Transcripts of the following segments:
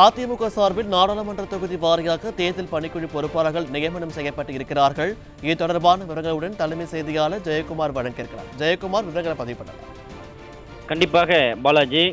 அதிமுக சார்பில் நாடாளுமன்ற தொகுதி வாரியாக தேர்தல் பணிக்குழு பொறுப்பாளர்கள் நியமனம் செய்யப்பட்டு இருக்கிறார்கள். இது தொடர்பான விவரங்களுடன் தலைமை செய்தியாளர் ஜெயக்குமார் வழங்கியிருக்கிறார். ஜெயக்குமார் விவரங்களை பதிவு பண்ணலாம் கண்டிப்பாக பாலாஜி.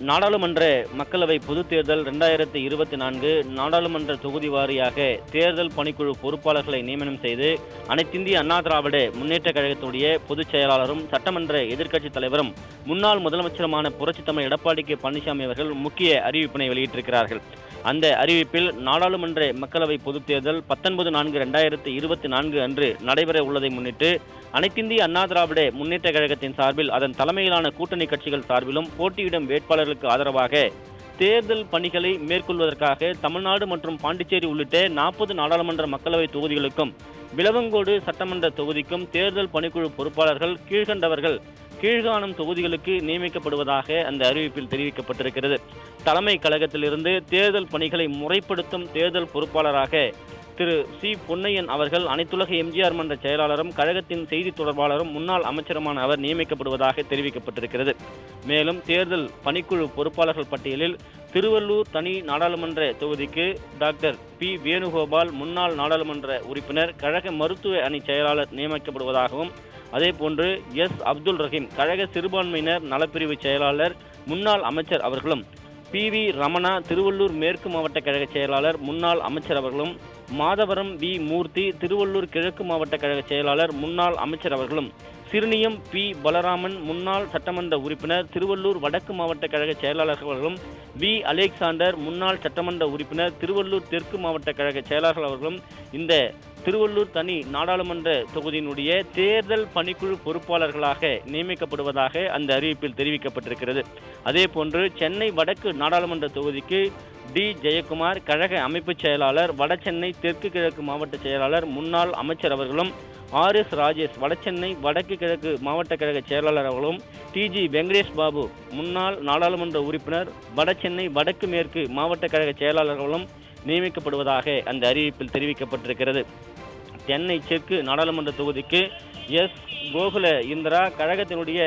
நாடாளுமன்ற மக்களவை பொதுத் தேர்தல் ரெண்டாயிரத்தி இருபத்தி நான்கு நாடாளுமன்ற தொகுதி வாரியாக தேர்தல் பணிக்குழு பொறுப்பாளர்களை நியமனம் செய்து அனைத்திந்திய அண்ணா திராவிட முன்னேற்ற கழகத்துடைய பொதுச் செயலாளரும் சட்டமன்ற எதிர்க்கட்சித் தலைவரும் முன்னாள் முதலமைச்சருமான புரட்சித் தமிழ் எடப்பாடி கே பழனிசாமி அவர்கள் முக்கிய அறிவிப்பினை வெளியிட்டிருக்கிறார்கள். அந்த அறிவிப்பில் நாடாளுமன்ற மக்களவை பொதுத் தேர்தல் பத்தொன்பது நான்கு ரெண்டாயிரத்தி இருபத்தி நான்கு அன்று நடைபெற உள்ளதை முன்னிட்டு அனைத்திந்திய அண்ணா திராவிட முன்னேற்ற கழகத்தின் சார்பில் அதன் தலைமையிலான கூட்டணி கட்சிகள் சார்பிலும் போட்டியிடும் வேட்பாளர்களுக்கு ஆதரவாக தேர்தல் பணிகளை மேற்கொள்வதற்காக தமிழ்நாடு மற்றும் பாண்டிச்சேரி உள்ளிட்ட நாற்பது நாடாளுமன்ற மக்களவை தொகுதிகளுக்கும் விளவங்கோடு சட்டமன்ற தொகுதிக்கும் தேர்தல் பணிக்குழு பொறுப்பாளர்கள் கீழ்கண்டவர்கள் கீழ்காணும் தொகுதிகளுக்கு நியமிக்கப்படுவதாக அந்த அறிவிப்பில் தெரிவிக்கப்பட்டிருக்கிறது. தலைமை கழகத்திலிருந்து தேர்தல் பணிகளை முறைப்படுத்தும் தேர்தல் பொறுப்பாளராக திரு சி. பொன்னையன் அவர்கள் அனைத்துலக எம்ஜிஆர் மன்ற செயலாளரும் கழகத்தின் செய்தி தொடர்பாளரும் முன்னாள் அமைச்சருமான அவர் நியமிக்கப்படுவதாக தெரிவிக்கப்பட்டிருக்கிறது. மேலும் தேர்தல் பணிக்குழு பொறுப்பாளர்கள் பட்டியலில் திருவள்ளூர் தனி நாடாளுமன்ற தொகுதிக்கு டாக்டர் பி. வேணுகோபால் முன்னாள் நாடாளுமன்ற உறுப்பினர் கழக மருத்துவ அணி செயலாளர் நியமிக்கப்படுவதாகவும் அதேபோன்று எஸ். அப்துல் ரஹீம் கழக சிறுபான்மையினர் நலப்பிரிவு செயலாளர் முன்னாள் அமைச்சர் அவர்களும் பி. வி. ரமணா திருவள்ளூர் மேற்கு மாவட்ட கழக செயலாளர் முன்னாள் அமைச்சர் அவர்களும் மாதவரம் வி. மூர்த்தி திருவள்ளூர் கிழக்கு மாவட்ட கழக செயலாளர் முன்னாள் அமைச்சர் அவர்களும் சிறுனியம் பி. பலராமன் முன்னாள் சட்டமன்ற உறுப்பினர் திருவள்ளூர் வடக்கு மாவட்ட கழக செயலாளர்களும் வி. அலெக்சாண்டர் முன்னாள் சட்டமன்ற உறுப்பினர் திருவள்ளூர் தெற்கு மாவட்ட கழக செயலாளர்கள் அவர்களும் இந்த திருவள்ளூர் தனி நாடாளுமன்ற தொகுதியினுடைய தேர்தல் பணிக்குழு பொறுப்பாளர்களாக நியமிக்கப்படுவதாக அந்த அறிவிப்பில் தெரிவிக்கப்பட்டிருக்கிறது. அதேபோன்று சென்னை வடக்கு நாடாளுமன்ற தொகுதிக்கு டி. ஜெயக்குமார் கழக அமைப்பு செயலாளர் வடசென்னை தெற்கு கிழக்கு மாவட்ட செயலாளர் முன்னாள் அமைச்சர் அவர்களும் ஆர். எஸ். ராஜேஷ் வடசென்னை வடக்கு கிழக்கு மாவட்ட கழக செயலாளர் அவர்களும் டிஜி வெங்கடேஷ் பாபு முன்னாள் நாடாளுமன்ற உறுப்பினர் வடசென்னை வடக்கு மேற்கு மாவட்ட கழக செயலாளர்களும் நியமிக்கப்படுவதாக அந்த அறிவிப்பில் தெரிவிக்கப்பட்டிருக்கிறது. சென்னை தெற்கு நாடாளுமன்ற தொகுதிக்கு எஸ். கோகுல இந்திரா கழகத்தினுடைய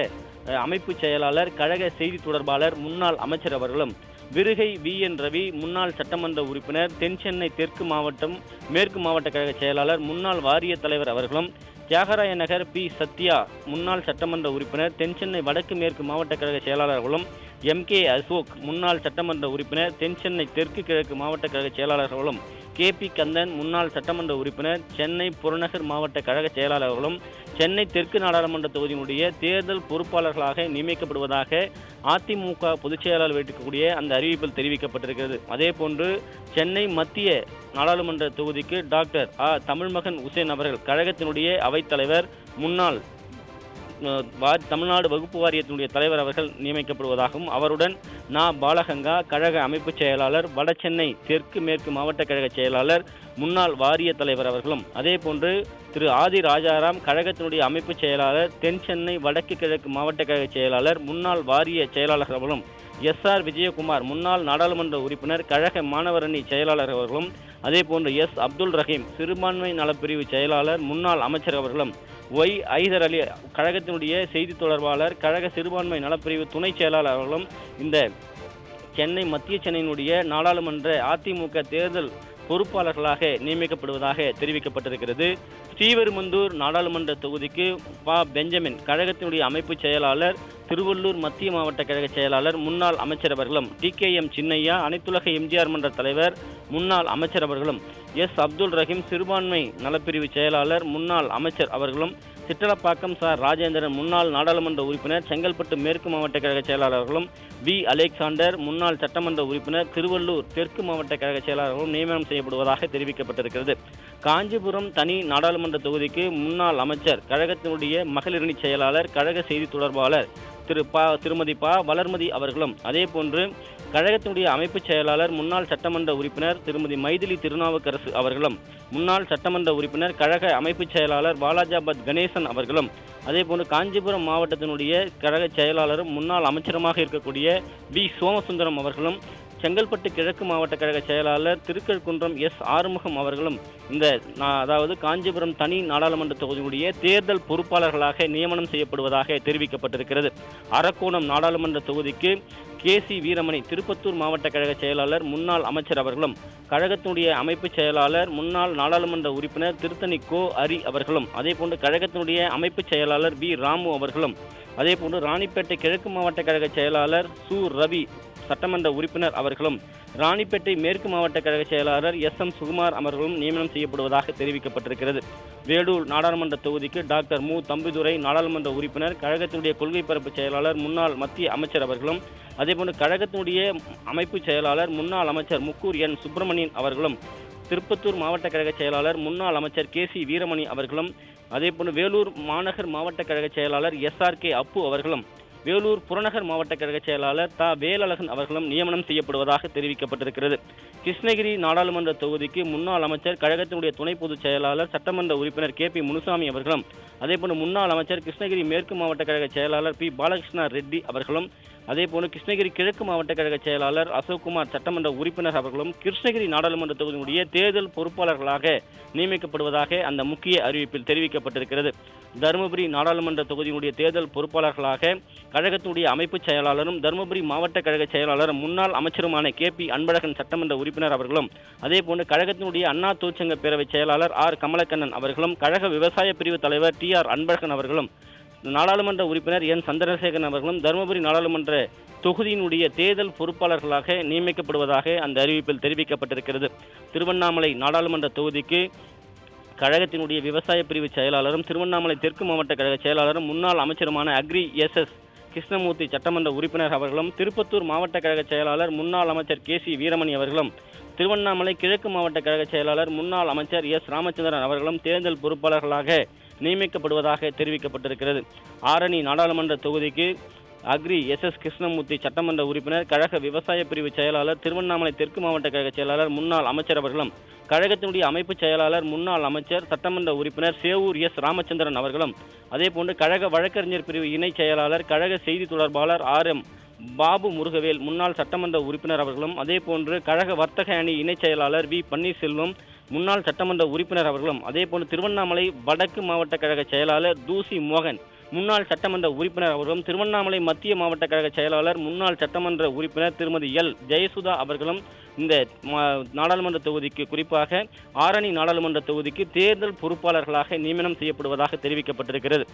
அமைப்பு செயலாளர் கழக செய்தி தொடர்பாளர் முன்னாள் அமைச்சர் அவர்களும் விருகை வி என் ரவி முன்னாள் சட்டமன்ற உறுப்பினர் தென்சென்னை தெற்கு மாவட்டம் மேற்கு மாவட்ட கழக செயலாளர் முன்னாள் வாரிய தலைவர் அவர்களும் தியாகராய நகர் பி. சத்யா முன்னாள் சட்டமன்ற உறுப்பினர் தென்சென்னை வடக்கு மேற்கு மாவட்ட கழக செயலாளர்களும் எம். கே. அசோக் முன்னாள் சட்டமன்ற உறுப்பினர் தென்சென்னை தெற்கு கிழக்கு மாவட்ட கழக செயலாளர்களும் கே. பி. கந்தன் முன்னாள் சட்டமன்ற உறுப்பினர் சென்னை புறநகர் மாவட்ட கழக செயலாளர்களும் சென்னை தெற்கு நாடாளுமன்ற தொகுதியினுடைய தேர்தல் பொறுப்பாளர்களாக நியமிக்கப்படுவதாக அதிமுக பொதுச்செயலாளர் செயலாளர் அந்த அறிவிப்பில் தெரிவிக்கப்பட்டிருக்கிறது. அதேபோன்று சென்னை மத்திய நாடாளுமன்ற தொகுதிக்கு டாக்டர் ஆ தமிழ்மகன் உசேன் அவர்கள் கழகத்தினுடைய அவைத்தலைவர் முன்னாள் தமிழ்நாடு வகுப்பு வாரியத்தினுடைய தலைவர் அவர்கள் நியமிக்கப்படுவதாகவும் அவருடன் நா. பாலகங்கா கழக அமைப்பு செயலாளர் வடசென்னை தெற்கு மேற்கு மாவட்ட கழக செயலாளர் முன்னாள் வாரிய தலைவர் அவர்களும் அதேபோன்று திரு ஆதி ராஜாராம் கழகத்தினுடைய அமைப்பு செயலாளர் தென் சென்னை வடக்கு கிழக்கு மாவட்ட கழக செயலாளர் முன்னாள் வாரிய செயலாளர் அவர்களும் எஸ் ஆர் விஜயகுமார் முன்னாள் நாடாளுமன்ற உறுப்பினர் கழக மாணவரணி செயலாளர் அவர்களும் அதேபோன்று எஸ் அப்துல் ரஹீம் சிறுபான்மை நலப்பிரிவு செயலாளர் முன்னாள் அமைச்சர் அவர்களும் ஒய் ஐதர் அலி கழகத்தினுடைய செய்தி தொடர்பாளர் கழக சிறுபான்மை நலப்பிரிவு துணை செயலாளர் அவர்களும் இந்த சென்னை மத்திய சென்னையினுடைய நாடாளுமன்ற அதிமுக தேர்தல் பொறுப்பாளர்களாக நியமிக்கப்படுவதாக தெரிவிக்கப்பட்டிருக்கிறது. ஸ்ரீவெருமந்தூர் நாடாளுமன்ற தொகுதிக்கு ப. பெஞ்சமின் கழகத்தினுடைய அமைப்பு செயலாளர் திருவள்ளூர் மத்திய மாவட்ட கழக செயலாளர் முன்னாள் அமைச்சர் அவர்களும் டி. கே. எம். சின்னையா அனைத்துலக எம்ஜிஆர் மன்ற தலைவர் முன்னாள் அமைச்சர் அவர்களும் எஸ். அப்துல் ரஹீம் சிறுபான்மை நலப்பிரிவு செயலாளர் முன்னாள் அமைச்சர் அவர்களும் சிற்றலப்பாக்கம் சார் ராஜேந்திரன் முன்னாள் நாடாளுமன்ற உறுப்பினர் செங்கல்பட்டு மேற்கு மாவட்ட கழக செயலாளர்களும் வி. அலெக்சாண்டர் முன்னாள் சட்டமன்ற உறுப்பினர் திருவள்ளூர் தெற்கு மாவட்ட கழக செயலாளர்களும் நியமனம் செய்யப்படுவதாக தெரிவிக்கப்பட்டிருக்கிறது. காஞ்சிபுரம் தனி நாடாளுமன்ற தொகுதிக்கு முன்னாள் அமைச்சர் கழகத்தினுடைய மகளிரணி செயலாளர் கழக செய்தி தொடர்பாளர் திரு பா திருமதி பா. வளர்மதி அவர்களும் அதேபோன்று கழகத்தினுடைய அமைப்பு செயலாளர் முன்னாள் சட்டமன்ற உறுப்பினர் திருமதி மைதிலி திருநாவுக்கரசு அவர்களும் முன்னாள் சட்டமன்ற உறுப்பினர் கழக அமைப்பு செயலாளர் பாலாஜாபாத் கணேசன் அவர்களும் அதேபோன்று காஞ்சிபுரம் மாவட்டத்தினுடைய கழக செயலாளரும் முன்னாள் அமைச்சருமாக இருக்கக்கூடிய வி. சோமசுந்தரம் அவர்களும் செங்கல்பட்டு கிழக்கு மாவட்ட கழக செயலாளர் திருக்கழுக்குன்றம் எஸ். ஆறுமுகம் அவர்களும் இந்த அதாவது காஞ்சிபுரம் தனி நாடாளுமன்ற தொகுதியுடைய தேர்தல் பொறுப்பாளர்களாக நியமனம் செய்யப்படுவதாக தெரிவிக்கப்பட்டிருக்கிறது. அரக்கோணம் நாடாளுமன்ற தொகுதிக்கு கே சி வீரமணி திருப்பத்தூர் மாவட்ட கழக செயலாளர் முன்னாள் அமைச்சர் அவர்களும் கழகத்தினுடைய அமைப்பு செயலாளர் முன்னாள் நாடாளுமன்ற உறுப்பினர் திருத்தணி கோ அரி அவர்களும் அதேபோன்று கழகத்தினுடைய அமைப்பு செயலாளர் பி ராமு அவர்களும் அதேபோன்று ராணிப்பேட்டை கிழக்கு மாவட்ட கழக செயலாளர் சு ரவி சட்டமன்ற உறுப்பினர் அவர்களும் ராணிப்பேட்டை மேற்கு மாவட்ட கழக செயலாளர் எஸ் எம் சுகுமார் அவர்களும் நியமனம் செய்யப்படுவதாக தெரிவிக்கப்பட்டிருக்கிறது. வேலூர் நாடாளுமன்ற தொகுதிக்கு டாக்டர் மு. தம்பிதுரை நாடாளுமன்ற உறுப்பினர் கழகத்தினுடைய கொள்கை பரப்பு செயலாளர் முன்னாள் மத்திய அமைச்சர் அவர்களும் அதேபோன்று கழகத்தினுடைய அமைப்பு செயலாளர் முன்னாள் அமைச்சர் முக்கூர் என் சுப்பிரமணியன் அவர்களும் திருப்பத்தூர் மாவட்ட கழக செயலாளர் முன்னாள் அமைச்சர் கே சி வீரமணி அவர்களும் அதேபோன்று வேலூர் மாநகர் மாவட்ட கழக செயலாளர் எஸ் ஆர் கே அப்பு அவர்களும் வேலூர் புறநகர் மாவட்ட கழக செயலாளர் தா. வேலழகன் அவர்களும் நியமனம் செய்யப்படுவதாக தெரிவிக்கப்பட்டிருக்கிறது. கிருஷ்ணகிரி நாடாளுமன்ற தொகுதிக்கு முன்னாள் அமைச்சர் கழகத்தினுடைய துணை பொதுச் செயலாளர் சட்டமன்ற உறுப்பினர் கே. பி. முனுசாமி அவர்களும் அதேபோன்று முன்னாள் அமைச்சர் கிருஷ்ணகிரி மேற்கு மாவட்ட கழக செயலாளர் பி. பாலகிருஷ்ணா ரெட்டி அவர்களும் அதேபோன்று கிருஷ்ணகிரி கிழக்கு மாவட்ட கழக செயலாளர் அசோக்குமார் சட்டமன்ற உறுப்பினர் அவர்களும் கிருஷ்ணகிரி நாடாளுமன்ற தொகுதியினுடைய தேர்தல் பொறுப்பாளர்களாக நியமிக்கப்படுவதாக அந்த முக்கிய அறிவிப்பில் தெரிவிக்கப்பட்டிருக்கிறது. தருமபுரி நாடாளுமன்ற தொகுதியினுடைய தேர்தல் பொறுப்பாளர்களாக கழகத்துடைய அமைப்பு செயலாளரும் தருமபுரி மாவட்ட கழக செயலாளரும் முன்னாள் அமைச்சருமான கே பி அன்பழகன் சட்டமன்ற உறுப்பினர் அவர்களும் அதேபோன்று கழகத்தினுடைய அண்ணா தொழிற்சங்க பேரவை செயலாளர் ஆர் கமலக்கண்ணன் அவர்களும் கழக விவசாய பிரிவு தலைவர் டி ஆர் அன்பழகன் அவர்களும் நாடாளுமன்ற உறுப்பினர் என் சந்திரசேகரன் அவர்களும் தருமபுரி நாடாளுமன்ற தொகுதியினுடைய தேர்தல் பொறுப்பாளர்களாக நியமிக்கப்படுவதாக அந்த அறிவிப்பில் தெரிவிக்கப்பட்டிருக்கிறது. திருவண்ணாமலை நாடாளுமன்ற தொகுதிக்கு கழகத்தினுடைய விவசாய பிரிவு செயலாளரும் திருவண்ணாமலை தெற்கு மாவட்ட கழக செயலாளரும் முன்னாள் அமைச்சருமான அக்ரி எஸ் எஸ் கிருஷ்ணமூர்த்தி சட்டமன்ற உறுப்பினர் அவர்களும் திருப்பத்தூர் மாவட்ட கழக செயலாளர் முன்னாள் அமைச்சர் கே சி வீரமணி அவர்களும் திருவண்ணாமலை கிழக்கு மாவட்ட கழக செயலாளர் முன்னாள் அமைச்சர் எஸ் ராமச்சந்திரன் அவர்களும் தேர்தல் பொறுப்பாளர்களாக நியமிக்கப்படுவதாக தெரிவிக்கப்பட்டிருக்கிறது. ஆரணி நாடாளுமன்ற தொகுதிக்கு அக்ரி எஸ் எஸ் கிருஷ்ணமூர்த்தி சட்டமன்ற உறுப்பினர் கழக விவசாய பிரிவு செயலாளர் திருவண்ணாமலை தெற்கு மாவட்ட கழக செயலாளர் முன்னாள் அமைச்சர் அவர்களும் கழகத்தினுடைய அமைப்பு செயலாளர் முன்னாள் அமைச்சர் சட்டமன்ற உறுப்பினர் சேவூர் எஸ் ராமச்சந்திரன் அவர்களும் அதேபோன்று கழக வழக்கறிஞர் பிரிவு இணை செயலாளர் கழக செய்தி தொடர்பாளர் ஆர் எம் பாபு முருகவேல் முன்னாள் சட்டமன்ற உறுப்பினர் அவர்களும் அதேபோன்று கழக வர்த்தக அணி இணைச் செயலாளர் வி பன்னீர்செல்வம் முன்னாள் சட்டமன்ற உறுப்பினர் அவர்களும் அதேபோன்று திருவண்ணாமலை வடக்கு மாவட்ட கழக செயலாளர் தூசி மோகன் முன்னாள் சட்டமன்ற உறுப்பினர் அவர்களும் திருவண்ணாமலை மத்திய மாவட்ட கழக செயலாளர் முன்னாள் சட்டமன்ற உறுப்பினர் திருமதி எல். ஜெயசுதா அவர்களும் இந்த மா- நாடாளுமன்ற தொகுதிக்கு குறிப்பாக ஆரணி நாடாளுமன்ற தொகுதிக்கு தேர்தல் பொறுப்பாளர்களாக நியமனம் செய்யப்படுவதாக தெரிவிக்கப்பட்டிருக்கிறது.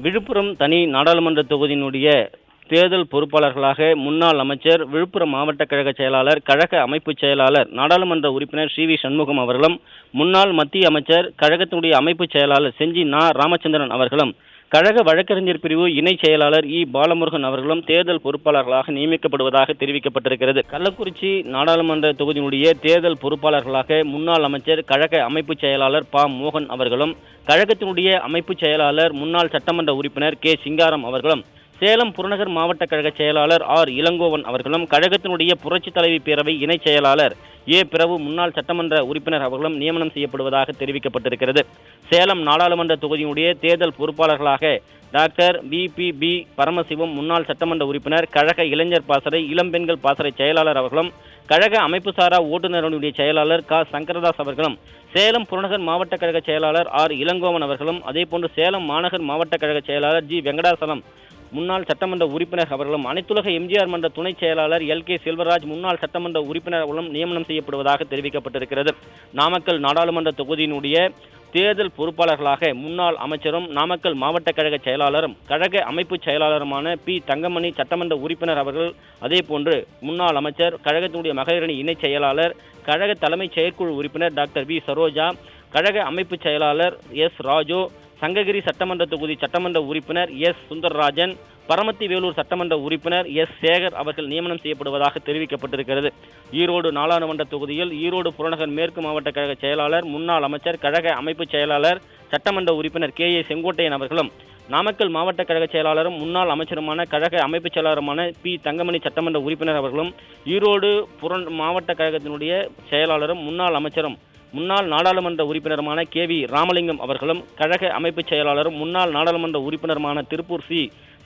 விழுப்புரம் தனி நாடாளுமன்ற தொகுதியினுடைய தேர்தல் பொறுப்பாளர்களாக முன்னாள் அமைச்சர் விழுப்புரம் மாவட்ட கழக செயலாளர் கழக அமைப்பு செயலாளர் நாடாளுமன்ற உறுப்பினர் சி. வி. சண்முகம் அவர்களும் முன்னாள் மத்திய அமைச்சர் கழகத்தினுடைய அமைப்பு செயலாளர் செஞ்சி நா. ராமச்சந்திரன் அவர்களும் கழக வழக்கறிஞர் பிரிவு இணை செயலாளர் இ. பாலமுருகன் அவர்களும் தேர்தல் பொறுப்பாளர்களாக நியமிக்கப்படுவதாக தெரிவிக்கப்பட்டிருக்கிறது. கள்ளக்குறிச்சி நாடாளுமன்ற தொகுதியினுடைய தேர்தல் பொறுப்பாளர்களாக முன்னாள் அமைச்சர் கழக அமைப்பு செயலாளர் ப. மோகன் அவர்களும் கழகத்தினுடைய அமைப்பு செயலாளர் முன்னாள் சட்டமன்ற உறுப்பினர் கே. சிங்காரம் அவர்களும் சேலம் புறநகர் மாவட்ட கழக செயலாளர் ஆர். இளங்கோவன் அவர்களும் கழகத்தினுடைய புரட்சி தலைவி பேரவை இணை செயலாளர் ஏ. பிரபு முன்னாள் சட்டமன்ற உறுப்பினர் அவர்களும் நியமனம் செய்யப்படுவதாக தெரிவிக்கப்பட்டிருக்கிறது. சேலம் நாடாளுமன்ற தொகுதியினுடைய தேர்தல் பொறுப்பாளர்களாக doctor V. P. P. Paramasivam முன்னாள் சட்டமன்ற உறுப்பினர் கழக இளைஞர் பாசறை இளம்பெண்கள் பாசறை செயலாளர் அவர்களும் கழக அமைப்புசாரா ஓட்டுநருடைய செயலாளர் க. சங்கரதாஸ் அவர்களும் சேலம் புறநகர் மாவட்ட கழக செயலாளர் ஆர். இளங்கோவன் அவர்களும் அதேபோன்று சேலம் மாநகர் மாவட்ட கழக செயலாளர் ஜி. வெங்கடாசலம் முன்னாள் சட்டமன்ற உறுப்பினர் அவர்களும் அனைத்துலக எம்ஜிஆர் மன்ற துணை செயலாளர் எல் கே செல்வராஜ் முன்னாள் சட்டமன்ற உறுப்பினர் அவர்களும் நியமனம் செய்யப்படுவதாக தெரிவிக்கப்பட்டிருக்கிறது. நாமக்கல் நாடாளுமன்ற தொகுதியினுடைய தேர்தல் பொறுப்பாளர்களாக முன்னாள் அமைச்சரும் நாமக்கல் மாவட்ட கழக செயலாளரும் கழக அமைப்பு செயலாளருமான பி. தங்கமணி சட்டமன்ற உறுப்பினர் அவர்கள் அதேபோன்று முன்னாள் அமைச்சர் கழகத்தினுடைய மகளிரணி இணைச் செயலாளர் கழக தலைமைச் செயற்குழு உறுப்பினர் டாக்டர் வி. சரோஜா கழக அமைப்பு செயலாளர் எஸ். ராஜு சங்ககிரி சட்டமன்ற தொகுதி சட்டமன்ற உறுப்பினர் எஸ். சுந்தரராஜன் பரமத்தி வேலூர் சட்டமன்ற உறுப்பினர் எஸ். சேகர் அவர்கள் நியமனம் செய்யப்படுவதாக தெரிவிக்கப்பட்டிருக்கிறது. ஈரோடு நாடாளுமன்ற தொகுதியில் ஈரோடு புறநகர் மேற்கு மாவட்ட கழக செயலாளர் முன்னாள் அமைச்சர் கழக அமைப்பு செயலாளர் சட்டமன்ற உறுப்பினர் கே. ஏ. செங்கோட்டையன் அவர்களும் நாமக்கல் மாவட்ட கழக செயலாளரும் முன்னாள் அமைச்சருமான கழக அமைப்பு செயலாளருமான பி. தங்கமணி சட்டமன்ற உறுப்பினர் அவர்களும் ஈரோடு புறன் மாவட்ட கழகத்தினுடைய செயலாளரும் முன்னாள் அமைச்சரும் முன்னாள் நாடாளுமன்ற உறுப்பினருமான கே வி ராமலிங்கம் அவர்களும் கழக அமைப்புச் செயலாளரும் முன்னாள் நாடாளுமன்ற உறுப்பினருமான திருப்பூர் சி.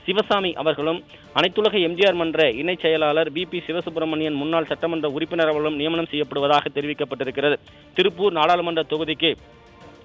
சிவசாமி அவர்களும் அனைத்துலக எம்ஜிஆர் மன்ற இணைச் செயலாளர் பி. பி. சிவசுப்பிரமணியன் முன்னாள் சட்டமன்ற உறுப்பினர் அவர்களும் நியமனம் செய்யப்படுவதாக தெரிவிக்கப்பட்டிருக்கிறது. திருப்பூர் நாடாளுமன்ற தொகுதிக்கு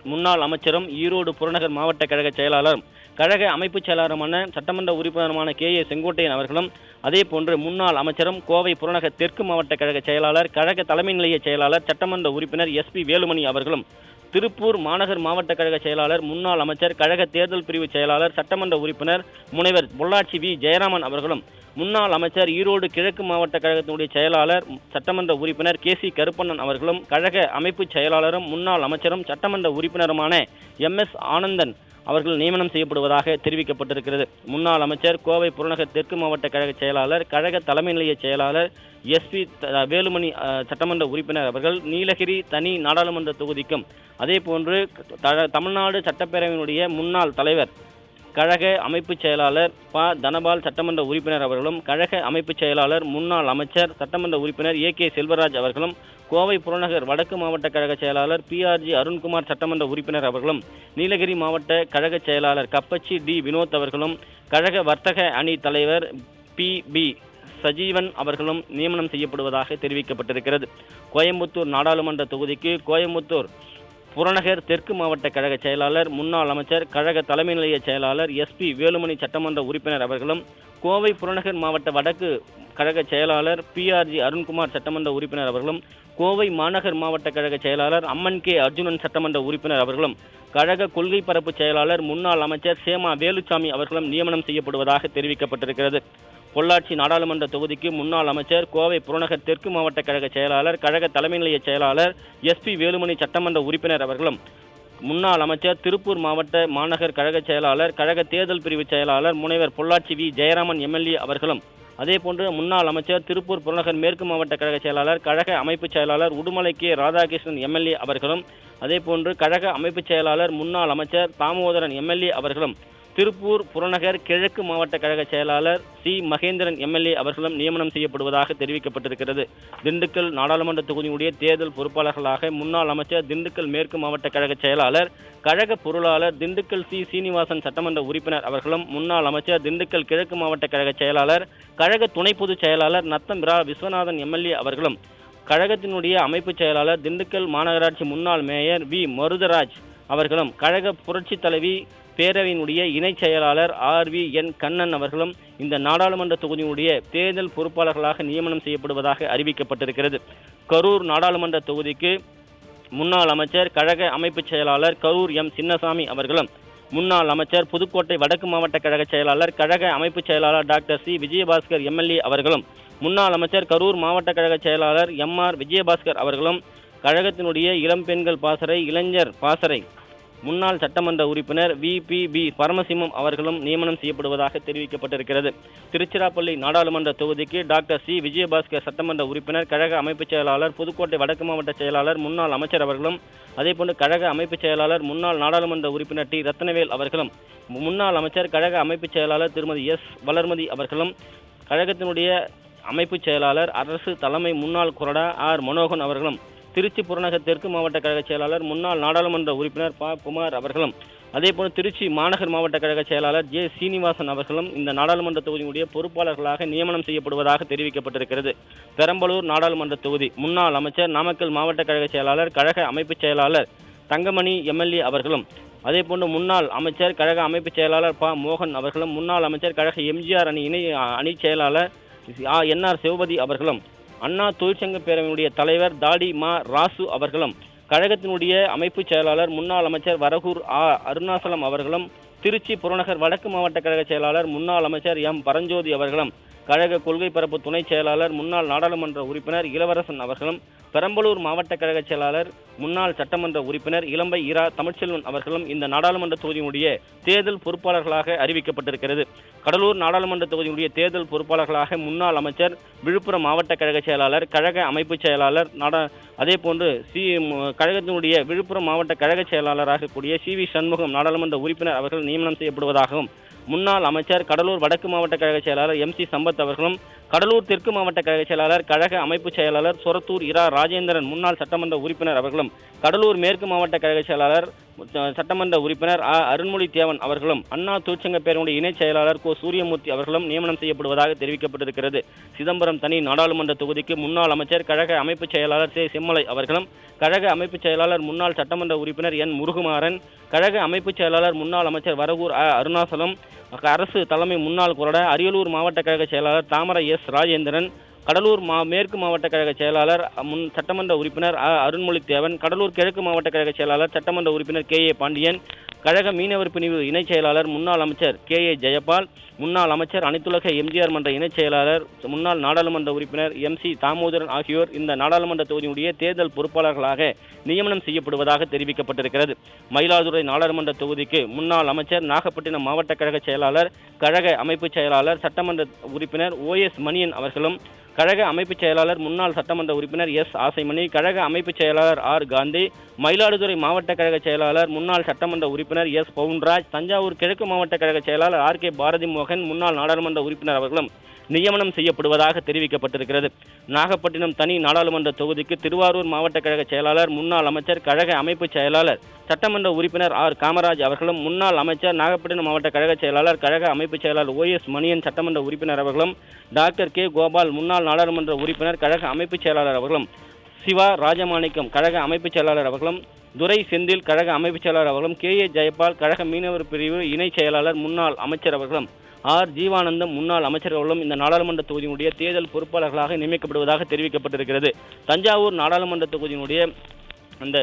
முன்னாள் அமைச்சரும் ஈரோடு புறநகர் மாவட்ட கழக செயலாளரும் கழக அமைப்புச் செயலாளருமான சட்டமன்ற உறுப்பினருமான கே. ஏ. செங்கோட்டையன் அவர்களும் அதே போன்று முன்னாள் அமைச்சரும் கோவை புறநகர் தெற்கு மாவட்ட கழக செயலாளர் கழக தலைமை நிலைய செயலாளர் சட்டமன்ற உறுப்பினர் எஸ்பி வேலுமணி அவர்களும் திருப்பூர் மாநகர் மாவட்ட கழக செயலாளர் முன்னாள் அமைச்சர் கழக தேர்தல் பிரிவு செயலாளர் சட்டமன்ற உறுப்பினர் முனைவர் பொள்ளாச்சி வி. ஜெயராமன் அவர்களும் முன்னாள் அமைச்சர் ஈரோடு கிழக்கு மாவட்ட கழகத்தினுடைய செயலாளர் சட்டமன்ற உறுப்பினர் கே சி கருப்பண்ணன் அவர்களும் கழக அமைப்பு செயலாளரும் முன்னாள் அமைச்சரும் சட்டமன்ற உறுப்பினருமான எம் எஸ் ஆனந்தன் அவர்கள் நியமனம் செய்யப்படுவதாக தெரிவிக்கப்பட்டிருக்கிறது. முன்னாள் அமைச்சர் கோவை புறநகர் தெற்கு மாவட்ட கழக செயலாளர் கழக தலைமை நிலைய செயலாளர் எஸ்பி வேலுமணி சட்டமன்ற உறுப்பினர் அவர்கள் நீலகிரி தனி நாடாளுமன்ற தொகுதிக்கும் அதே போன்று தமிழ்நாடு சட்டப்பேரவையினுடைய முன்னாள் தலைவர் கழக அமைப்பு செயலாளர் ப. தனபால் சட்டமன்ற உறுப்பினர் அவர்களும் கழக அமைப்பு செயலாளர் முன்னாள் அமைச்சர் சட்டமன்ற உறுப்பினர் ஏ. கே. செல்வராஜ் அவர்களும் கோவை புறநகர் வடக்கு மாவட்ட கழக செயலாளர் பிஆர்ஜி அருண்குமார் சட்டமன்ற உறுப்பினர் அவர்களும் நீலகிரி மாவட்ட கழக செயலாளர் கப்பச்சி டி. வினோத் அவர்களும் கழக வர்த்தக அணி தலைவர் பி. பி. சஜீவன் அவர்களும் நியமனம் செய்யப்படுவதாக தெரிவிக்கப்பட்டிருக்கிறது. கோயம்புத்தூர் நாடாளுமன்ற தொகுதிக்கு கோயம்புத்தூர் புறநகர் தெற்கு மாவட்ட கழக செயலாளர் முன்னாள் அமைச்சர் கழக தலைமை நிலைய செயலாளர் எஸ்பி வேலுமணி சட்டமன்ற உறுப்பினர் அவர்களும் கோவை புறநகர் மாவட்ட வடக்கு கழக செயலாளர் பிஆர்ஜி அருண்குமார் சட்டமன்ற உறுப்பினர் அவர்களும் கோவை மாநகர் மாவட்ட கழக செயலாளர் அம்மன் கே அர்ஜுனன் சட்டமன்ற உறுப்பினர் அவர்களும் கழக கொள்கை பரப்பு செயலாளர் முன்னாள் அமைச்சர் சேமா வேலுச்சாமி அவர்களும் நியமனம் செய்யப்படுவதாக தெரிவிக்கப்பட்டிருக்கிறது. பொள்ளாச்சி நாடாளுமன்ற தொகுதிக்கு முன்னாள் அமைச்சர் கோவை புறநகர் தெற்கு மாவட்ட கழக செயலாளர் கழக தலைமை நிலைய செயலாளர் எஸ்பி வேலுமணி சட்டமன்ற உறுப்பினர் அவர்களும் முன்னாள் அமைச்சர் திருப்பூர் மாவட்ட மாநகர் கழக செயலாளர் கழக தேர்தல் பிரிவு செயலாளர் முனைவர் பொள்ளாச்சி வி. ஜெயராமன் எம்எல்ஏ அவர்களும் அதேபோன்று முன்னாள் அமைச்சர் திருப்பூர் புறநகர் மேற்கு மாவட்ட கழக செயலாளர் கழக அமைப்பு செயலாளர் உடுமலை கே. ராதாகிருஷ்ணன் எம்எல்ஏ அவர்களும் அதேபோன்று கழக அமைப்பு செயலாளர் முன்னாள் அமைச்சர் தாமோதரன் எம்எல்ஏ அவர்களும் திருப்பூர் புறநகர் கிழக்கு மாவட்ட கழக செயலாளர் சி. மகேந்திரன் எம்எல்ஏ அவர்களும் நியமனம் செய்யப்படுவதாக தெரிவிக்கப்பட்டிருக்கிறது. திண்டுக்கல் நாடாளுமன்ற தொகுதியுடைய தேர்தல் பொறுப்பாளர்களாக முன்னாள் அமைச்சர் திண்டுக்கல் மேற்கு மாவட்ட கழக செயலாளர் கழக பொருளாளர் திண்டுக்கல் சி. சீனிவாசன் சட்டமன்ற உறுப்பினர் அவர்களும் முன்னாள் அமைச்சர் திண்டுக்கல் கிழக்கு மாவட்ட கழக செயலாளர் கழக துணை பொதுச் செயலாளர் நத்தம் ரா விஸ்வநாதன் எம்எல்ஏ அவர்களும் கழகத்தினுடைய அமைப்பு செயலாளர் திண்டுக்கல் மாநகராட்சி முன்னாள் மேயர் வி. மருதராஜ் அவர்களும் கழக புரட்சி தலைவி பேரவையினுடைய இணைச் செயலாளர் ஆர் வி என் கண்ணன் அவர்களும் இந்த நாடாளுமன்ற தொகுதியினுடைய தேர்தல் பொறுப்பாளர்களாக நியமனம் செய்யப்படுவதாக அறிவிக்கப்பட்டிருக்கிறது. கரூர் நாடாளுமன்ற தொகுதிக்கு முன்னாள் அமைச்சர் கழக அமைப்பு செயலாளர் கரூர் எம் சின்னசாமி அவர்களும் முன்னாள் அமைச்சர் புதுக்கோட்டை வடக்கு மாவட்ட கழக செயலாளர் கழக அமைப்பு செயலாளர் டாக்டர் சி விஜயபாஸ்கர் எம்எல்ஏ அவர்களும் முன்னாள் அமைச்சர் கரூர் மாவட்ட கழக செயலாளர் எம் ஆர் விஜயபாஸ்கர் அவர்களும் கழகத்தினுடைய இளம் பெண்கள் பாசறை இளைஞர் பாசறை முன்னாள் சட்டமன்ற உறுப்பினர் வி பி பி பரமசிம்மம் அவர்களும் நியமனம் செய்யப்படுவதாக தெரிவிக்கப்பட்டிருக்கிறது. திருச்சிராப்பள்ளி நாடாளுமன்ற தொகுதிக்கு டாக்டர் சி. விஜயபாஸ்கர் சட்டமன்ற உறுப்பினர் கழக அமைப்புச் செயலாளர் புதுக்கோட்டை வடக்கு மாவட்ட செயலாளர் முன்னாள் அமைச்சர் அவர்களும் அதேபோன்று கழக அமைப்புச் செயலாளர் முன்னாள் நாடாளுமன்ற உறுப்பினர் டி. ரத்னவேல் அவர்களும் முன்னாள் அமைச்சர் கழக அமைப்புச் செயலாளர் திருமதி எஸ். வளர்மதி அவர்களும் கழகத்தினுடைய அமைப்புச் செயலாளர் அரசு தலைமை முன்னாள் கொறடா ஆர். மனோகன் அவர்களும் திருச்சி புறநகர் தெற்கு மாவட்ட கழக செயலாளர் முன்னாள் நாடாளுமன்ற உறுப்பினர் ப. குமார் அவர்களும் அதேபோல் திருச்சி மாநகர் மாவட்ட கழக செயலாளர் ஜே. சீனிவாசன் அவர்களும் இந்த நாடாளுமன்ற தொகுதியுடைய பொறுப்பாளர்களாக நியமனம் செய்யப்படுவதாக தெரிவிக்கப்பட்டிருக்கிறது. பெரம்பலூர் நாடாளுமன்ற தொகுதி முன்னாள் அமைச்சர் நாமக்கல் மாவட்ட கழக செயலாளர் கழக அமைப்புச் செயலாளர் தங்கமணி எம்எல்ஏ அவர்களும் அதேபோன்று முன்னாள் அமைச்சர் கழக அமைப்புச் செயலாளர் ப. மோகன் அவர்களும் முன்னாள் அமைச்சர் கழக எம்ஜிஆர் அணி இணை அணி செயலாளர் என்ஆர் சிவபதி அவர்களும் அண்ணா தொழிற்சங்க பேரவையினுடைய தலைவர் தாடி மா ராசு அவர்களும் கழகத்தினுடைய அமைப்புச் செயலாளர் முன்னாள் அமைச்சர் வரகூர் ஆ அருணாசலம் அவர்களும் திருச்சி புறநகர் வடக்கு மாவட்ட கழக செயலாளர் முன்னாள் அமைச்சர் எம் பரஞ்சோதி அவர்களும் கழக கொள்கை பரப்பு துணை செயலாளர் முன்னாள் நாடாளுமன்ற உறுப்பினர் இளவரசன் அவர்களும் பெரம்பலூர் மாவட்ட கழக செயலாளர் முன்னாள் சட்டமன்ற உறுப்பினர் இளம்பை இரா தமிழ்ச்செல்வன் அவர்களும் இந்த நாடாளுமன்ற தொகுதியினுடைய தேர்தல் பொறுப்பாளர்களாக அறிவிக்கப்பட்டிருக்கிறது. கடலூர் நாடாளுமன்ற தொகுதியினுடைய தேர்தல் பொறுப்பாளர்களாக முன்னாள் அமைச்சர் விழுப்புரம் மாவட்ட கழக செயலாளர் கழக அமைப்புச் செயலாளர் நாடா அதே போன்று சி கழகத்தினுடைய விழுப்புரம் மாவட்ட கழக செயலாளராக கூடிய சி வி சண்முகம் நாடாளுமன்ற உறுப்பினர் அவர்கள் நியமனம் செய்யப்படுவதாகவும் முன்னாள் அமைச்சர் கடலூர் வடக்கு மாவட்ட கழக செயலாளர் எம் சி சம்பத் அவர்களும் கடலூர் தெற்கு மாவட்ட கழக செயலாளர் கழக அமைப்பு செயலாளர் சொரத்தூர் இரா ராஜேந்திரன் முன்னாள் சட்டமன்ற உறுப்பினர் அவர்களும் கடலூர் மேற்கு மாவட்ட கழக செயலாளர் சட்டமன்ற உறுப்பினர் அ அருண்மொழி தேவன் அவர்களும் அண்ணா தொழிற்சங்க பேரவையுடைய இணைச் செயலாளர் கோ. சூரியமூர்த்தி அவர்களும் நியமனம் செய்யப்படுவதாக தெரிவிக்கப்பட்டிருக்கிறது. சிதம்பரம் தனி நாடாளுமன்ற தொகுதிக்கு முன்னாள் அமைச்சர் கழக அமைப்பு செயலாளர் சே. செம்மலை அவர்களும் கழக அமைப்பு செயலாளர் முன்னாள் சட்டமன்ற உறுப்பினர் என். முருகுமாறன் கழக அமைப்பு செயலாளர் முன்னாள் அமைச்சர் வரவூர் அ அருணாசலம் அரசு தலைமை முன்னாள் கொறடா அரியலூர் மாவட்ட கழக செயலாளர் தாமரை எஸ் ராஜேந்திரன் கடலூர் மா மேற்கு மாவட்ட கழக செயலாளர் முன் சட்டமன்ற உறுப்பினர் அருண்மொழி தேவன் கடலூர் கிழக்கு மாவட்ட கழக செயலாளர் சட்டமன்ற உறுப்பினர் கே ஏ பாண்டியன் கழக மீனவர் பிரிவு இணைச் செயலாளர் முன்னாள் அமைச்சர் கே ஏ ஜெயபால் முன்னாள் அமைச்சர் அனைத்துலக எம்ஜிஆர் மன்ற இணைச் செயலாளர் முன்னாள் நாடாளுமன்ற உறுப்பினர் எம் சி தாமோதரன் ஆகியோர் இந்த நாடாளுமன்ற தொகுதியுடைய தேர்தல் பொறுப்பாளர்களாக நியமனம் செய்யப்படுவதாக தெரிவிக்கப்பட்டிருக்கிறது. மயிலாடுதுறை நாடாளுமன்ற தொகுதிக்கு முன்னாள் அமைச்சர் நாகப்பட்டினம் மாவட்ட கழக செயலாளர் கழக அமைப்பு செயலாளர் சட்டமன்ற உறுப்பினர் ஓ எஸ் மணியன் அவர்களும் கழக அமைப்பு செயலாளர் முன்னாள் சட்டமன்ற உறுப்பினர் எஸ். ஆசைமணி கழக அமைப்பு செயலாளர் ஆர். காந்தி மயிலாடுதுறை மாவட்ட கழக செயலாளர் முன்னாள் சட்டமன்ற உறுப்பினர் எஸ். பவுன்ராஜ் தஞ்சாவூர் கிழக்கு மாவட்ட கழக செயலாளர் ஆர். கே. பாரதி மோகன் முன்னாள் நாடாளுமன்ற உறுப்பினர் அவர்களும் நியமனம் செய்யப்படுவதாக தெரிவிக்கப்பட்டிருக்கிறது. நாகப்பட்டினம் தனி நாடாளுமன்ற தொகுதிக்கு திருவாரூர் மாவட்ட கழக செயலாளர் முன்னாள் அமைச்சர் கழக அமைப்பு செயலாளர் சட்டமன்ற உறுப்பினர் ஆர். காமராஜ் அவர்களும் முன்னாள் அமைச்சர் நாகப்பட்டினம் மாவட்ட கழக செயலாளர் கழக அமைப்பு செயலாளர் ஓ. எஸ். மணியன் சட்டமன்ற உறுப்பினர் அவர்களும் டாக்டர் கே. கோபால் முன்னாள் நாடாளுமன்ற உறுப்பினர் கழக அமைப்பு செயலாளர் அவர்களும் சிவா ராஜமாணிக்கம் கழக அமைப்பு செயலாளர் அவர்களும் துரை செந்தில் கழக அமைப்பு செயலாளர் அவர்களும் கே. ஏ. ஜெயபால் கழக மீனவர் பிரிவு இணைச் செயலாளர் முன்னாள் அமைச்சர் அவர்களும் ஆர். ஜீவானந்தம் முன்னாள் அமைச்சர்களும் இந்த நாடாளுமன்ற தொகுதியினுடைய தேர்தல் பொறுப்பாளர்களாக நியமிக்கப்படுவதாக தெரிவிக்கப்பட்டிருக்கிறது. தஞ்சாவூர் நாடாளுமன்ற தொகுதியினுடைய அந்த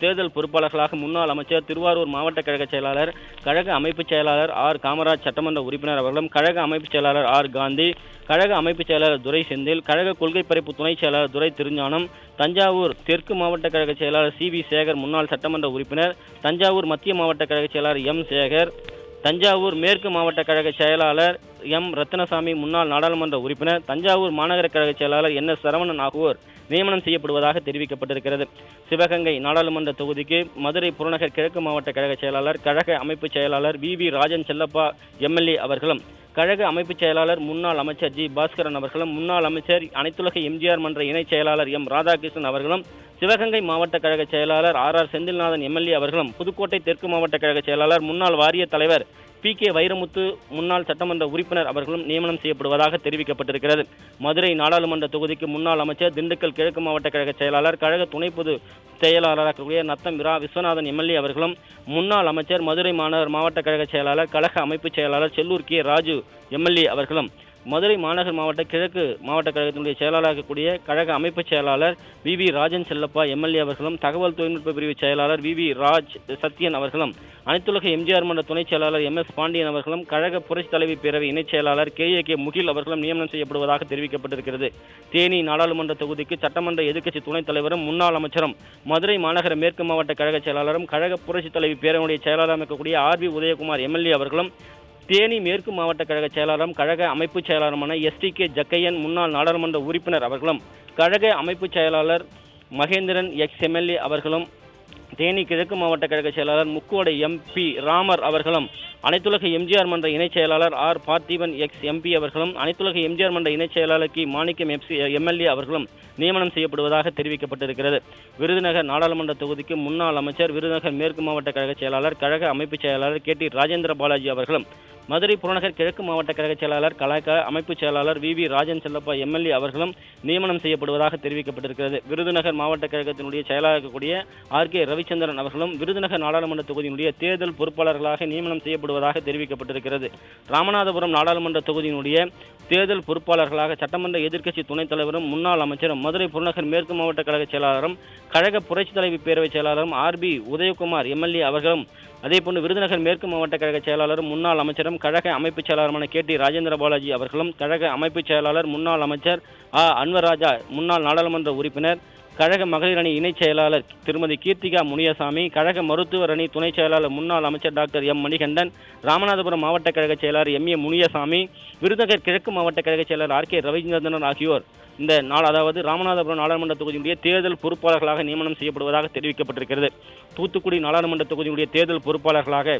தேர்தல் பொறுப்பாளர்களாக முன்னாள் அமைச்சர் திருவாரூர் மாவட்ட கழக செயலாளர் கழக அமைப்பு செயலாளர் ஆர். காமராஜ் சட்டமன்ற உறுப்பினர் அவர்களும் கழக அமைப்பு செயலாளர் ஆர். காந்தி கழக அமைப்பு செயலாளர் துரை செந்தில் கழக கொள்கை பரப்பு துணை செயலாளர் துரை திருஞானம் தஞ்சாவூர் தெற்கு மாவட்ட கழக செயலாளர் சி. வி. சேகர் முன்னாள் சட்டமன்ற உறுப்பினர் தஞ்சாவூர் மத்திய மாவட்ட கழக செயலாளர் எம். சேகர் தஞ்சாவூர் மேற்கு மாவட்ட கழக செயலாளர் எம். ரத்னசாமி முன்னாள் நாடாளுமன்ற உறுப்பினர் தஞ்சாவூர் மாநகர கழக செயலாளர் என். எஸ். சரவணன் ஆகியோர் நியமனம் செய்யப்படுவதாக தெரிவிக்கப்பட்டிருக்கிறது. சிவகங்கை நாடாளுமன்ற தொகுதிக்கு மதுரை புறநகர் கிழக்கு மாவட்ட கழக செயலாளர் கழக அமைப்பு செயலாளர் V. V. Rajan Chellappa MLA அவர்களும் கழக அமைப்பு செயலாளர் முன்னாள் அமைச்சர் ஜி. பாஸ்கரன் அவர்களும் முன்னாள் அமைச்சர் அனைத்துலக எம்ஜிஆர் மன்ற இணைச் செயலாளர் எம். ராதாகிருஷ்ணன் அவர்களும் சிவகங்கை மாவட்ட கழக செயலாளர் ஆர். ஆர். செந்தில்நாதன் எம்எல்ஏ அவர்களும் புதுக்கோட்டை தெற்கு மாவட்ட கழக செயலாளர் முன்னாள் வாரிய தலைவர் பி கே வைரமுத்து முன்னாள் சட்டமன்ற உறுப்பினர் அவர்களும் நியமனம் செய்யப்படுவதாக தெரிவிக்கப்பட்டிருக்கிறது. மதுரை நாடாளுமன்ற தொகுதிக்கு முன்னாள் அமைச்சர் திண்டுக்கல் கிழக்கு மாவட்ட கழக செயலாளர் கழக துணை பொது செயலாளராக நத்தம் இரா விஸ்வநாதன் எம்எல்ஏ அவர்களும் முன்னாள் அமைச்சர் மதுரை மாநகர் மாவட்ட கழக செயலாளர் கழக அமைப்பு செயலாளர் செல்லூர் கே ராஜு எம்எல்ஏ அவர்களும் மதுரை மாநகர் மாவட்ட கிழக்கு மாவட்ட கழகத்தினுடைய செயலாளராக இருக்கக்கூடிய கழக அமைப்பு செயலாளர் V V Rajan Chellappa MLA அவர்களும் தகவல் தொழில்நுட்ப பிரிவு செயலாளர் வி வி ராஜ் சத்யன் அவர்களும் அனைத்துலக எம்ஜிஆர் மன்ற துணைச் செயலாளர் எம் எஸ் பாண்டியன் அவர்களும் கழக புரட்சி தலைவி பேரவை இணைச் செயலாளர் கே ஏ கே முகில் அவர்களும் நியமனம் செய்யப்படுவதாக தெரிவிக்கப்பட்டிருக்கிறது. தேனி நாடாளுமன்ற தொகுதிக்கு சட்டமன்ற எதிர்க்கட்சி துணைத் தலைவரும் முன்னாள் அமைச்சரும் மதுரை மாநகர மேற்கு மாவட்ட கழக செயலாளரும் கழக புரட்சி தலைவி பேரவையுடைய செயலாளர் அமைக்கக்கூடிய ஆர் பி உதயகுமார் எம்எல்ஏ அவர்களும் தேனி மேற்கு மாவட்ட கழக செயலாளரும் கழக அமைப்பு செயலாளருமான எஸ்டி கே ஜக்கையன் முன்னாள் நாடாளுமன்ற உறுப்பினர் அவர்களும் கழக அமைப்பு செயலாளர் மகேந்திரன் எக்ஸ் எம்எல்ஏ அவர்களும் தேனி கிழக்கு மாவட்ட கழக செயலாளர் முக்கோடை எம்பி ராமர் அவர்களும் அனைத்துலக எம்ஜிஆர் மன்ற இணைச் செயலாளர் ஆர் பார்த்திபன் எக்ஸ் எம்பி அவர்களும் அனைத்துலக எம்ஜிஆர் மன்ற இணைச் செயலாளர் கி. மாணிக்கம் எஃப்சி எம்எல்ஏ அவர்களும் நியமனம் செய்யப்படுவதாக தெரிவிக்கப்பட்டிருக்கிறது. விருதுநகர் நாடாளுமன்ற தொகுதிக்கு முன்னாள் அமைச்சர் விருதுநகர் மேற்கு மாவட்ட கழக செயலாளர் கழக அமைப்பு செயலாளர் கே. டி. ராஜேந்திர பாலாஜி அவர்களும் மதுரை புறநகர் கிழக்கு மாவட்ட கழக செயலாளர் கலாக்க அமைப்பு செயலாளர் V. V. Rajan Chellappa MLA அவர்களும் நியமனம் செய்யப்படுவதாக தெரிவிக்கப்பட்டிருக்கிறது. விருதுநகர் மாவட்ட கழகத்தினுடைய செயலாளர் இருக்கக்கூடிய ஆர். கே. ரவிச்சந்திரன் அவர்களும் விருதுநகர் நாடாளுமன்ற தொகுதியினுடைய தேர்தல் பொறுப்பாளர்களாக நியமனம் செய்யப்படுவதாக தெரிவிக்கப்பட்டிருக்கிறது. ராமநாதபுரம் நாடாளுமன்ற தொகுதியினுடைய தேர்தல் பொறுப்பாளர்களாக சட்டமன்ற எதிர்க்கட்சி துணைத் தலைவரும் முன்னாள் அமைச்சரும் மதுரை புறநகர் மேற்கு மாவட்ட கழக செயலாளரும் கழக புரட்சி தலைவி பேரவை செயலாளரும் ஆர் பி உதயகுமார் எம்எல்ஏ அவர்களும் அதேபோன்று விருதுநகர் மேற்கு மாவட்ட கழக செயலாளரும் முன்னாள் அமைச்சரும் கழக அமைப்பு செயலாளருமான கே டி ராஜேந்திர பாலாஜி அவர்களும் கழக அமைப்பு செயலாளர் முன்னாள் அமைச்சர் ஆ. அன்வராஜா முன்னாள் நாடாளுமன்ற உறுப்பினர் கழக மகளிர் அணி இணைச் செயலாளர் திருமதி கீர்த்திகா முனியசாமி கழக மருத்துவர் அணி துணைச் செயலாளர் முன்னாள் அமைச்சர் டாக்டர் எம் மணிகண்டன் ராமநாதபுரம் மாவட்ட கழக செயலாளர் எம் ஏ முனியசாமி விருதுநகர் கிழக்கு மாவட்ட கழக செயலாளர் ஆர் கே ரவிச்சந்திரன் ஆகியோர் இந்த நாள் அதாவது ராமநாதபுரம் நாடாளுமன்ற தொகுதியினுடைய தேர்தல் பொறுப்பாளர்களாக நியமனம் செய்யப்படுவதாக தெரிவிக்கப்பட்டிருக்கிறது. தூத்துக்குடி நாடாளுமன்ற தொகுதியினுடைய தேர்தல் பொறுப்பாளர்களாக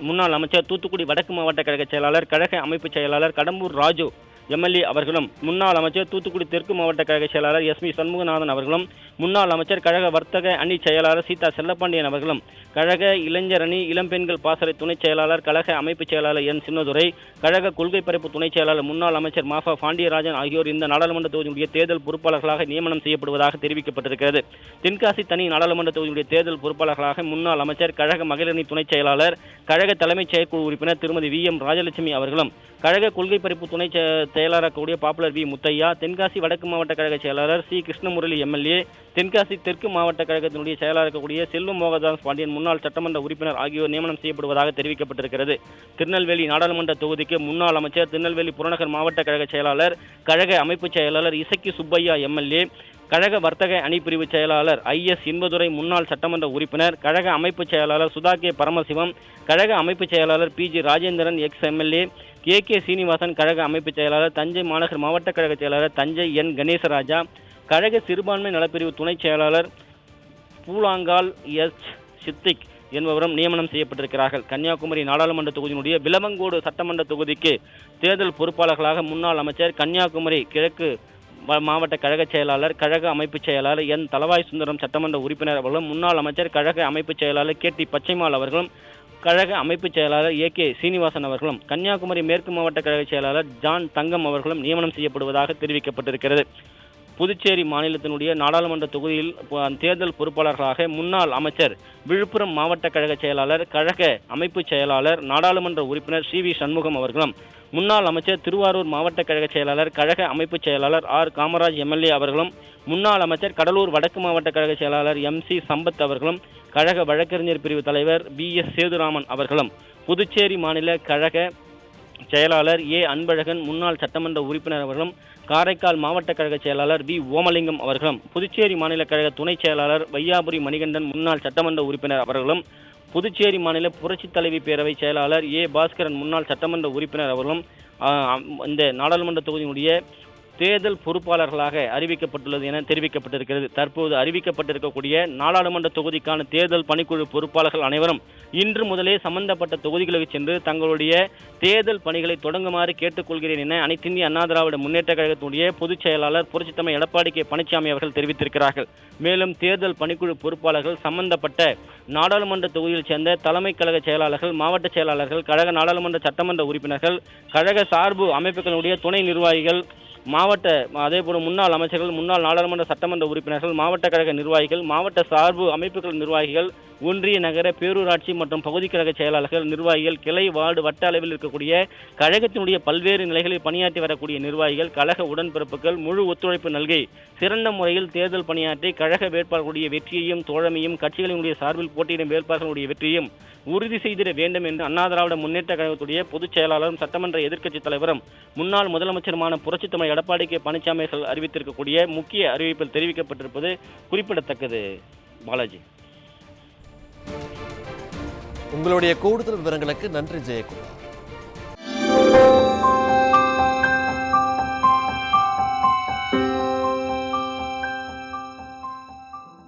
முன்னாள் அமைச்சர் தூத்துக்குடி வடக்கு மாவட்ட கழக செயலாளர் கழக அமைப்பு செயலாளர் கடம்பூர் ராஜு எம்எல்ஏ அவர்களும் முன்னாள் அமைச்சர் தூத்துக்குடி தெற்கு மாவட்ட கழக செயலாளர் எஸ் பி சண்முகநாதன் அவர்களும் முன்னாள் அமைச்சர் கழக வர்த்தக அணி செயலாளர் சீதா செல்லப்பாண்டியன் அவர்களும் கழக இளைஞர் அணி இளம்பெண்கள் பாசறை துணைச் செயலாளர் கழக அமைப்புச் செயலாளர் என் சின்னதுரை கழக கொள்கை பரப்பு துணைச் செயலாளர் முன்னாள் அமைச்சர் மாஃபா பாண்டியராஜன் ஆகியோர் இந்த நாடாளுமன்ற தொகுதியுடைய தேர்தல் பொறுப்பாளர்களாக நியமனம் செய்யப்படுவதாக தெரிவிக்கப்பட்டிருக்கிறது. தென்காசி தனி நாடாளுமன்ற தொகுதியுடைய தேர்தல் பொறுப்பாளர்களாக முன்னாள் அமைச்சர் கழக மகளிரணி துணைச் செயலாளர் கழக தலைமைச் செயற்குழு உறுப்பினர் திருமதி வி. எம். ராஜலட்சுமி அவர்களும் கழக கொள்கை பறிப்பு துணை செ- கூடிய பாப்புலர் வி முத்தையா தென்காசி வடக்கு மாவட்ட கழக செயலாளர் சி கிருஷ்ணமுரளி எம்எல்ஏ தென்காசி தெற்கு மாவட்ட கழகத்தினுடைய செயலாளராக கூடிய செல்வம் மோகதாஸ் பாண்டியன் முன்னாள் சட்டமன்ற உறுப்பினர் ஆகியோர் நியமனம் செய்யப்படுவதாக தெரிவிக்கப்பட்டிருக்கிறது. திருநெல்வேலி நாடாளுமன்ற தொகுதிக்கு முன்னாள் அமைச்சர் திருநெல்வேலி புறநகர் மாவட்ட கழக செயலாளர் கழக அமைப்பு செயலாளர் இசக்கி சுப்பையா எம்எல்ஏ கழக வர்த்தக அணிப்பிரிவு செயலாளர் ஐஎஸ் இன்பதுரை முன்னாள் சட்டமன்ற உறுப்பினர் கழக அமைப்புச் செயலாளர் சுதா கே பரமசிவம் கழக அமைப்புச் செயலாளர் P G Rajendran ex MLA K K Srinivasan கழக அமைப்பு செயலாளர் தஞ்சை மாநகர் மாவட்ட கழக செயலாளர் தஞ்சை என் கணேசராஜா கழக சிறுபான்மை நலப்பிரிவு துணைச் செயலாளர் பூலாங்கால் எஸ் சித்திக் என்பவரும் நியமனம் செய்யப்பட்டிருக்கிறார்கள். கன்னியாகுமரி நாடாளுமன்ற தொகுதியினுடைய விலவங்கோடு சட்டமன்ற தொகுதிக்கு தேர்தல் பொறுப்பாளர்களாக முன்னாள் அமைச்சர் கன்னியாகுமரி கிழக்கு மாவட்ட கழக செயலாளர் கழக அமைப்புச் செயலாளர் என். தலவாய் சுந்தரம் சட்டமன்ற உறுப்பினர் அவர்களும் முன்னாள் அமைச்சர் கழக அமைப்புச் செயலாளர் கே. டி. பச்சைமால் அவர்களும் கழக அமைப்பு செயலாளர் ஏ கே சீனிவாசன் அவர்களும் கன்னியாகுமரி மேற்கு மாவட்ட கழக செயலாளர் ஜான் தங்கம் அவர்களும் நியமனம் செய்யப்படுவதாக தெரிவிக்கப்பட்டிருக்கிறது. புதுச்சேரி மாநிலத்தினுடைய நாடாளுமன்ற தொகுதியில் தேர்தல் பொறுப்பாளர்களாக முன்னாள் அமைச்சர் விழுப்புரம் மாவட்ட கழக செயலாளர் கழக அமைப்புச் செயலாளர் நாடாளுமன்ற உறுப்பினர் சி வி சண்முகம் அவர்களும் முன்னாள் அமைச்சர் திருவாரூர் மாவட்ட கழக செயலாளர் கழக அமைப்புச் செயலாளர் ஆர். காமராஜ் எம்எல்ஏ அவர்களும் முன்னாள் அமைச்சர் கடலூர் வடக்கு மாவட்ட கழக செயலாளர் எம். சி. சம்பத் அவர்களும் கழக வழக்கறிஞர் பிரிவு தலைவர் பி. எஸ். சேதுராமன் அவர்களும் புதுச்சேரி மாநில கழக செயலாளர் ஏ. அன்பழகன் முன்னாள் சட்டமன்ற உறுப்பினர் அவர்களும் காரைக்கால் மாவட்ட கழக செயலாளர் வி. ஓமலிங்கம் அவர்களும் புதுச்சேரி மாநில கழக துணைச் செயலாளர் வையாபுரி மணிகண்டன் முன்னாள் சட்டமன்ற உறுப்பினர் அவர்களும் புதுச்சேரி மாநில புரட்சித் தலைவி பேரவை செயலாளர் ஏ பாஸ்கரன் முன்னாள் சட்டமன்ற உறுப்பினர் அவர்களும் இந்த நாடாளுமன்ற தொகுதியினுடைய தேர்தல் பொறுப்பாளர்களாக அறிவிக்கப்பட்டுள்ளது என தெரிவிக்கப்பட்டிருக்கிறது. தற்போது அறிவிக்கப்பட்டிருக்கக்கூடிய நாடாளுமன்ற தொகுதிக்கான தேர்தல் பணிக்குழு பொறுப்பாளர்கள் அனைவரும் இன்று முதலே சம்பந்தப்பட்ட தொகுதிகளுக்கு சென்று தங்களுடைய தேர்தல் பணிகளை தொடங்குமாறு கேட்டுக்கொள்கிறேன் என அனைத்திந்திய அண்ணா திராவிட முன்னேற்ற கழகத்தினுடைய பொதுச் செயலாளர் புரட்சித்தமை எடப்பாடி கே. பழனிசாமி அவர்கள் தெரிவித்திருக்கிறார்கள். மேலும் தேர்தல் பணிக்குழு பொறுப்பாளர்கள் சம்பந்தப்பட்ட நாடாளுமன்ற தொகுதியில் சேர்ந்த தலைமை கழக செயலாளர்கள் மாவட்ட செயலாளர்கள் கழக நாடாளுமன்ற சட்டமன்ற உறுப்பினர்கள் கழக சார்பு அமைப்புகளுடைய துணை நிர்வாகிகள் மாவட்ட அதேபோல முன்னாள் அமைச்சர்கள் முன்னாள் நாடாளுமன்ற சட்டமன்ற உறுப்பினர்கள் மாவட்ட கழக நிர்வாகிகள் மாவட்ட சார்பு அமைப்புகள் நிர்வாகிகள் ஒன்றிய நகர பேரூராட்சி மற்றும் பகுதி கழக செயலாளர்கள் நிர்வாகிகள் கிளை வார்டு வட்ட அளவில் இருக்கக்கூடிய கழகத்தினுடைய பல்வேறு நிலைகளில் பணியாற்றி வரக்கூடிய நிர்வாகிகள் கழக உடன்பிறப்புகள் முழு ஒத்துழைப்பு நல்கி சிறந்த முறையில் தேர்தல் பணியாற்றி கழக வேட்பாளர்களுடைய வெற்றியையும் தோழமையும் கட்சிகளினுடைய சார்பில் போட்டியிடும் வேட்பாளர்களுடைய வெற்றியும் உறுதி செய்திட வேண்டும் என்று அண்ணா திராவிட முன்னேற்ற கழகத்துடைய பொதுச் செயலாளரும் சட்டமன்ற எதிர்க்கட்சித் தலைவரும் முன்னாள் முதலமைச்சருமான புரட்சித்தமிழ் எடப்பாடி கே. பழனிசாமி அறிவித்திருக்கக்கூடிய முக்கிய அறிவிப்பில் தெரிவிக்கப்பட்டிருப்பது குறிப்பிடத்தக்கது. பாலாஜி. உங்களுடைய கூடுதல் விவரங்களுக்கு நன்றி ஜெயக்குமார்.